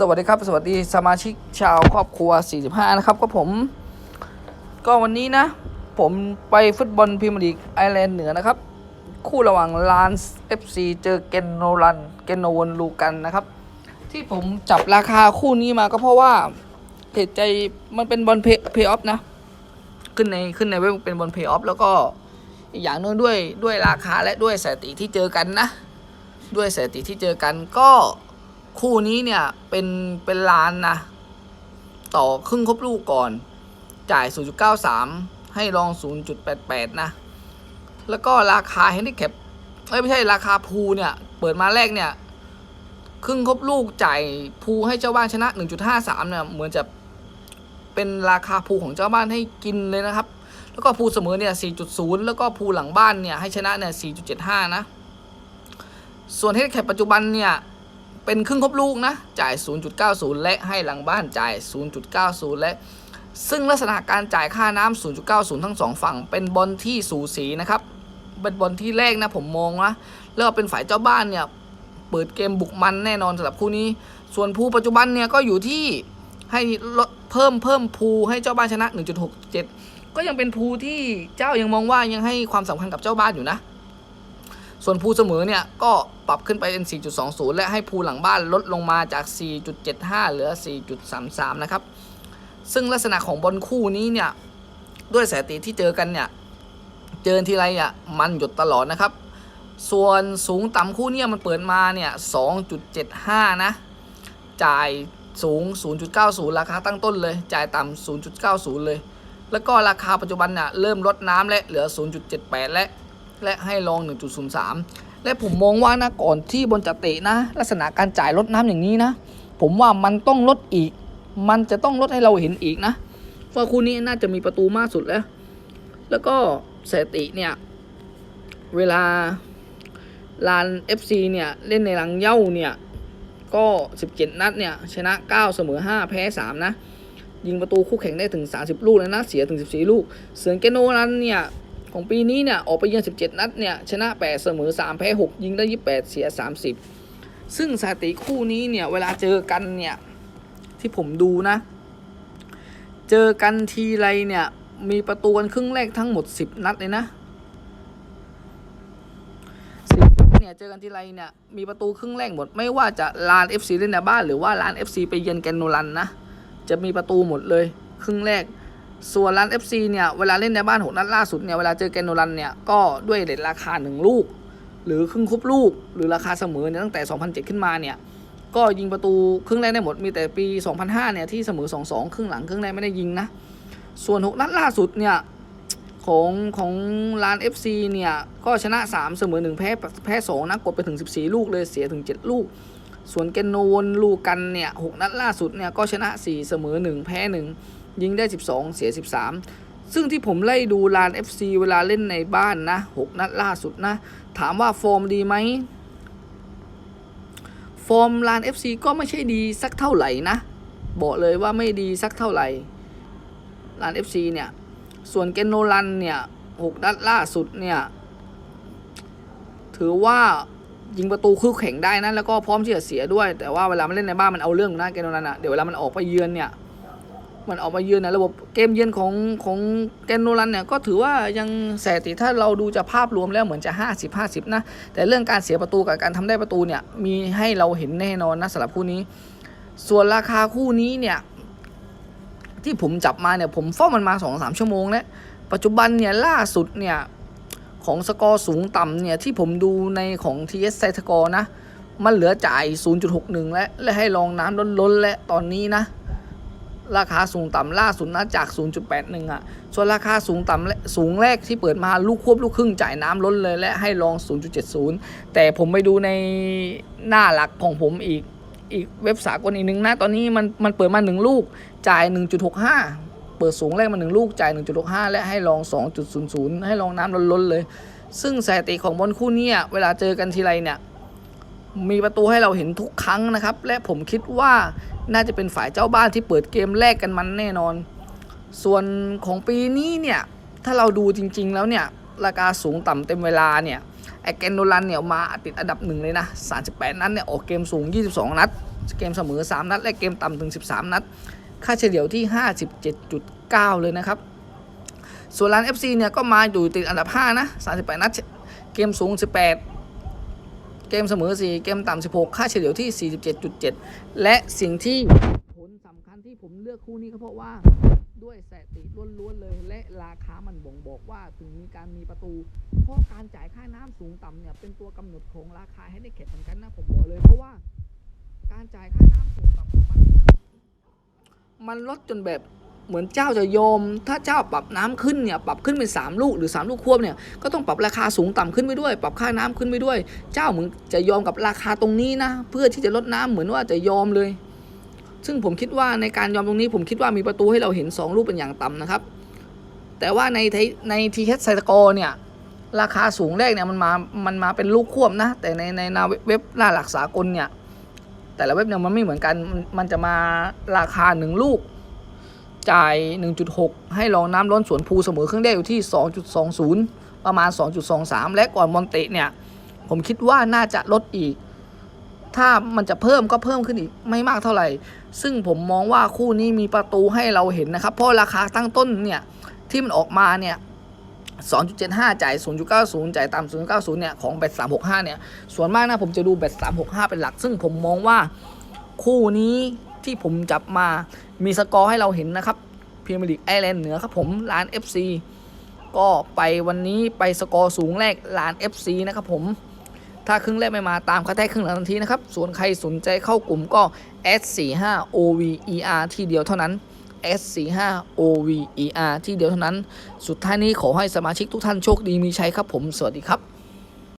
สวัสดีครับ สวัสดีสมาชิกชาวครอบครัว 45 นะครับ ก็ผม ก็วันนี้นะ ผมไปฟุตบอลพรีเมียร์ลีกไอร์แลนด์เหนือนะครับ คู่ระหว่างลานส์เอฟซีเจอเกนโนรัน เกนโนวนลูกันนะครับ ที่ผมจับราคาคู่นี้มาก็เพราะว่าเหตุใจมันเป็นบอลเพย์ออฟนะ ขึ้นในขึ้นในเว็บเป็นบอลเพย์ออฟแล้วก็อีกอย่างหนึงด้วยด้วยราคาและด้วยสถิติที่เจอกันนะ ด้วยสถิติที่เจอกันก็ คู่นี้เนี่ยเป็นเป็นล้านนะ ต่อครึ่งครบลูกก่อน จ่าย 0.93 ให้ลอง 0.88 นะ แล้วก็ราคาเฮนดิแคปเอ้ยไม่ใช่ราคาพูเนี่ย เปิดมาแรกเนี่ย ครึ่งครบลูกจ่ายพูให้เจ้าบ้านชนะ 1.53 เนี่ย เหมือนจะเป็นราคาพูของเจ้าบ้านให้กินเลยนะครับ แล้วก็พูเสมอเนี่ย 4.0 แล้วก็พูหลังบ้านเนี่ยให้ชนะเนี่ย 4.75 นะ ส่วนเฮดแคปปัจจุบันเนี่ย เป็นครึ่งครบลูกนะ จ่าย 0.90 และให้หลังบ้านจ่าย 0.90 และ ซึ่งลักษณะการจ่ายค่าน้ำ0.90 ทั้งสองฝั่ง เป็นบอลที่สูสีนะครับ เป็นบอลที่แรกนะผมมองนะแล้วเป็นฝ่ายเจ้าบ้านเนี่ย เปิดเกมบุกมันแน่นอนสำหรับคู่นี้ ส่วนภูปัจจุบันเนี่ยก็อยู่ที่ให้ลดเพิ่มเพิ่มภูให้เจ้าบ้านชนะ 1.67 ก็ยังเป็นภูที่เจ้ายังมองว่ายังให้ความสำคัญกับเจ้าบ้านอยู่นะ ส่วนภูเสมอเนี่ยก็ปรับขึ้นไปเป็น 4.20 และให้ภูหลังบ้านลดลงมาจาก 4.75 เหลือ 4.33 นะครับ ซึ่งลักษณะของบอลคู่นี้เนี่ย ด้วยสถิติที่เจอกันเนี่ย เจอทีไรอะมันหยุดตลอดนะครับ ส่วนสูงต่ำคู่เนี่ยมันเปิดมาเนี่ย 2.75 นะ จ่ายสูง 0.90 ราคาตั้งต้นเลย จ่ายต่ำ0.90 เลย แล้วก็ราคาปัจจุบันเนี่ยเริ่มลดน้ำและเหลือ 0.78 และ และให้ลอง 1.03 และผมมองว่านะก่อนที่บนจะเตะนะ ลักษณะการจ่ายลดน้ำอย่างนี้นะ ผมว่ามันต้องลดอีก มันจะต้องลดให้เราเห็นอีกนะเพราะคู่นี้น่าจะมีประตูมากสุดแล้ว แล้วก็สถิติเนี่ย เวลาลาน FC เนี่ย เล่นในหลังเย้าเนี่ย ก็ 17 นัดเนี่ย ชนะ 9 เสมอ 5 แพ้ 3 นะ ยิงประตูคู่แข่งได้ถึง 30 ลูกเลยนะ เสียถึง 14 ลูก เสือนเกโนรันเนี่ย ของปีนี้เนี่ยออกไปเยือน 17 นัดเนี่ยชนะ 8 เสมอ 3 แพ้ 6 ยิงได้ 28 เสีย 30 ซึ่งสถิติคู่นี้เนี่ยเวลาเจอกันเนี่ยที่ผมดูนะ เจอกันทีไรเนี่ย มีประตูกันครึ่งแรกทั้งหมด 10 นัดเลยนะสิบเนี่ยเจอกันทีไรเนี่ยมีประตูครึ่งแรกหมด ไม่ว่าจะลาน FC เล่นในบ้านหรือว่าลาน FC ไปเยือนแกนโนรันนะจะมีประตูหมดเลยครึ่งแรก ส่วนร้าน FC เนี่ยเวลาเล่นในบ้านหกนัดล่าสุดเนี่ยเวลาเจอแกนโนรันเนี่ยก็ด้วยเรทราคาหนึ่งลูก หรือครึ่งครบลูก หรือราคาเสมอเนี่ยตั้งแต่ 2007 ขึ้นมาเนี่ยก็ยิงประตูครึ่งแรกได้หมดมีแต่ปี 2005 เนี่ยที่เสมอ 2-2 ครึ่งหลังครึ่งแรกไม่ได้ยิงนะ ส่วน 6 นัดล่าสุดเนี่ยของของร้าน FC เนี่ยก็ชนะ 3 เสมอ 1 แพ้แพ้ 2นะกดไปถึง 14 ลูกเลยเสียถึง 7 ลูก ส่วนเกนโนวนลูกันเนี่ย 6 นัดล่าสุดเนี่ยก็ชนะ 4 เสมอ 1 แพ้ 1 ยิงได้ 12 เสีย 13 ซึ่งที่ผมไล่ดูลาน FC เวลาเล่นในบ้านนะ 6 นัดล่าสุดนะ ถามว่าฟอร์มดีไหมฟอร์มลาน FC ก็ไม่ใช่ดีสักเท่าไหร่นะ บอกเลยว่าไม่ดีสักเท่าไหร่ลาน FC เนี่ย ส่วนเกนโนรันเนี่ยหกนัดล่าสุดเนี่ย ถือว่ายิงประตูคู่แข่งได้นะแล้วก็พร้อมที่จะเสียด้วย แต่ว่าเวลามันเล่นในบ้านมันเอาเรื่องนะเกนโนรันอะเดี๋ยวเวลามันออกไปเยือนเนี่ย มันออกมาเยือนในระบบเกมเยือนของของแกนโนรันเนี่ยก็ถือว่ายังแสติถ้าเราดูจะภาพรวมแล้วเหมือนจะ 50 50 นะ แต่เรื่องการเสียประตูกับการทำได้ประตูเนี่ยมีให้เราเห็นแน่นอนนะสำหรับคู่นี้ ส่วนราคาคู่นี้เนี่ยที่ผมจับมาเนี่ยผมเฝ้ามันมา 2-3 ชั่วโมงแล้วปัจจุบันเนี่ยล่าสุดเนี่ยของสกอร์สูงต่ำเนี่ยที่ผมดูในของ TS ไซทกอร์นะ มันเหลือจ่าย 0.61 และและให้ลองน้ำล้นๆและตอนนี้นะ ราคาสูงต่ำล่าสุดนะจาก 0.81อะ ส่วนราคาสูงต่ำสูงแรกที่เปิดมาลูกควบลูกครึ่งจ่ายน้ำล้นเลยและให้ลอง 0.70 แต่ผมไปดูในหน้าหลักของผมอีกอีกเว็บสากลอีกหนึ่งนะตอนนี้มันมันเปิดมา 1 ลูกจ่าย 1.65 เปิดสูงแรกมา 1 ลูกจ่าย 1.65 และให้ลอง 2.00 ให้ลองน้ำล้นๆเลย ซึ่งสถิติของบอลคู่เนี้เวลาเจอกันทีไรเนี่ยมีประตูให้เราเห็นทุกครั้งนะครับ และผมคิดว่า น่าจะเป็นฝ่ายเจ้าบ้านที่เปิดเกมแรกกันมันแน่นอน ส่วนของปีนี้เนี่ยถ้าเราดูจริง ๆ แล้วเนี่ยราคาสูงต่ำเต็มเวลาเนี่ยไอแกนโดรันเนี่ยมาติดอันดับหนึ่งเลยนะ 38 นัดเนี่ยออกเกมสูง 22 นัด เกมเสมอ 3 นัด และเกมต่ำถึง 13 นัด ค่าเฉลี่ยที่ 57.9 เลยนะครับ ส่วนร้าน FC เนี่ยก็มาอยู่ติดอันดับ 5 นะ 38 นัด เกมสูง 18 เกมเสมอ 4 เกมต่ำ 16 ค่าเฉลี่ยที่ 47.7 และสิ่งที่ผลสำคัญที่ผมเลือกคู่นี้ก็เพราะว่าด้วยสถิติล้วนๆเลย และราคามันบ่งบอกว่าถึงมีการมีประตู เพราะการจ่ายค่าน้ำสูงต่ำเนี่ยเป็นตัวกำหนดของราคาให้ได้เข็ดเหมือนกันนะผมบอกเลยเพราะว่า การจ่ายค่าน้ำสูงต่ำของมันมันลดจนแบบ เหมือนเจ้าจะยอมถ้าเจ้าปรับน้ำขึ้นเนี่ยปรับขึ้นเป็นสามลูกหรือสามลูกควบเนี่ยก็ต้องปรับราคาสูงต่ำขึ้นไปด้วย ปรับค่าน้ำขึ้นไปด้วย เจ้าเหมือนจะยอมกับราคาตรงนี้นะเพื่อที่จะลดน้ำเหมือนว่าจะยอมเลย ซึ่งผมคิดว่าในการยอมตรงนี้ ผมคิดว่ามีประตูให้เราเห็น 2 ลูกเป็นอย่างต่ำนะครับ แต่ว่าในในทีเฮดไซตโกเนี่ยราคาสูงแรกเนี่ยมันมา มันมาเป็นลูกควบนะ แต่ในในนาเว็บหน้าหลักสากลเนี่ย แต่ละเว็บเนี่ยมันไม่เหมือนกัน มันจะมาราคา1ลูก จ่าย 1.6 ให้รองน้ำล้นสวนภูเสมอเครึ่องแรกอยู่ที่ 2.20 ประมาณ 2.23 และก่อนมอนเตะเนี่ย ผมคิดว่าน่าจะลดอีก ถ้ามันจะเพิ่มก็เพิ่มขึ้นอีกไม่มากเท่าไหร่ ซึ่งผมมองว่าคู่นี้มีประตูให้เราเห็นนะครับ เพราะราคาตั้งต้นเนี่ย ที่มันออกมาเนี่ย2.75 จ่าย 0.90 จ่ายต่ำ0.90 เนี่ย ของแบต365 เนี่ย ส่วนมากนะผมจะดูแบต365 เป็นหลัก ซึ่งผมมองว่าคู่นี้ที่ผมจับมา มีสกอร์ให้เราเห็นนะครับพรีเมียร์ลีกไอร์แลนด์เหนือครับผมร้าน FC ก็ไปวันนี้ไปสกอร์สูงแรกร้าน FC นะครับผมถ้าครึ่งแรกไม่มาตามคาแท้ครึ่งหลังทันทีนะครับ ส่วนใครสนใจเข้ากลุ่มก็ S45 OVER ที่เดียวเท่านั้น S45 OVER ที่เดียวเท่านั้น สุดท้ายนี้ขอให้สมาชิกทุกท่านโชคดีมีชัยครับผม สวัสดีครับ